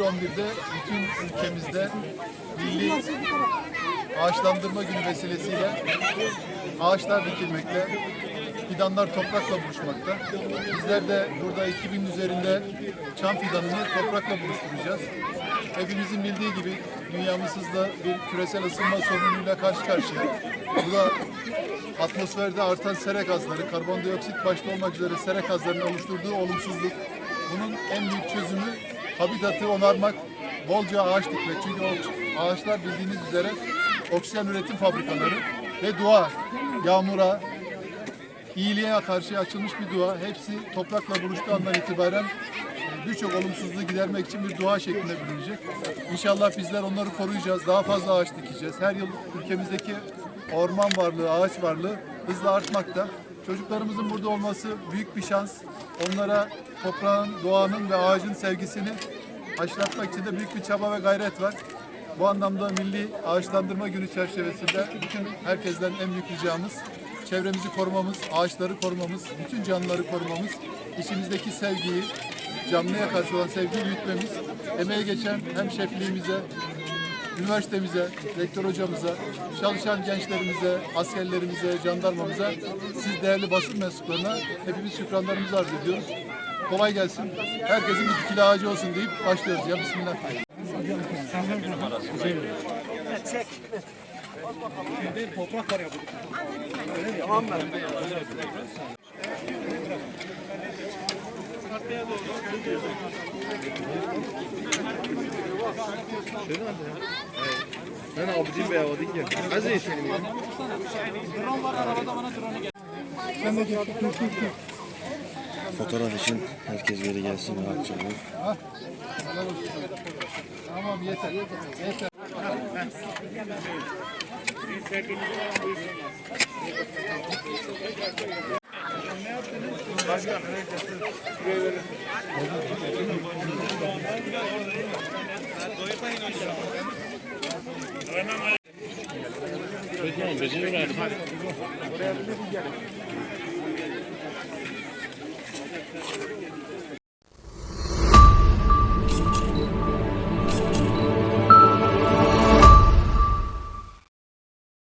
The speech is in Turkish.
11'de bütün ülkemizde milli ağaçlandırma günü vesilesiyle ağaçlar dikilmekte, fidanlar toprakla buluşmakta. Bizler de burada 2000 üzerinde çam fidanını toprakla buluşturacağız. Hepimizin bildiği gibi dünyamız hızla bir küresel ısınma sorunuyla karşı karşıya. Bu da atmosferde artan sera gazları, karbondioksit başta olmak üzere sera gazlarının oluşturduğu olumsuzluk. Bunun en büyük çözümü habitatı onarmak, bolca ağaç dikmek. Çünkü ağaçlar bildiğiniz üzere oksijen üretim fabrikaları ve dua, yağmura, iyiliğe karşı açılmış bir dua. Hepsi toprakla buluştuğu andan itibaren e, birçok olumsuzluğu gidermek için bir dua şeklinde bulunacak. İnşallah bizler onları koruyacağız. Daha fazla ağaç dikeceğiz. Her yıl ülkemizdeki orman varlığı, ağaç varlığı hızla artmakta. Çocuklarımızın burada olması büyük bir şans. Onlara toprağın, doğanın ve ağacın sevgisini aşılatmak için de büyük bir çaba ve gayret var. Bu anlamda Milli Ağaçlandırma Günü çerçevesinde bütün herkesten en büyük ricamız çevremizi korumamız, ağaçları korumamız, bütün canlıları korumamız, içimizdeki sevgiyi, canlıya karşı olan sevgiyi büyütmemiz, emeğe geçen hem şefliğimize, üniversitemize, rektör hocamıza, çalışan gençlerimize, askerlerimize, jandarmamıza, siz değerli basın mensuplarına hepimiz şükranlarımızı arz ediyoruz. Kolay gelsin. Herkesin bir dikili ağacı olsun deyip başlıyoruz. Ya Bismillah. Ben ben abicim be o değil ki. Az iyi senin ya. Drone var arabada bana drone'u gel. Ben de Fotoğraf için herkes geri gelsin rahatça. Tamam yeter yeter. yeter. Başkan. Vraiment,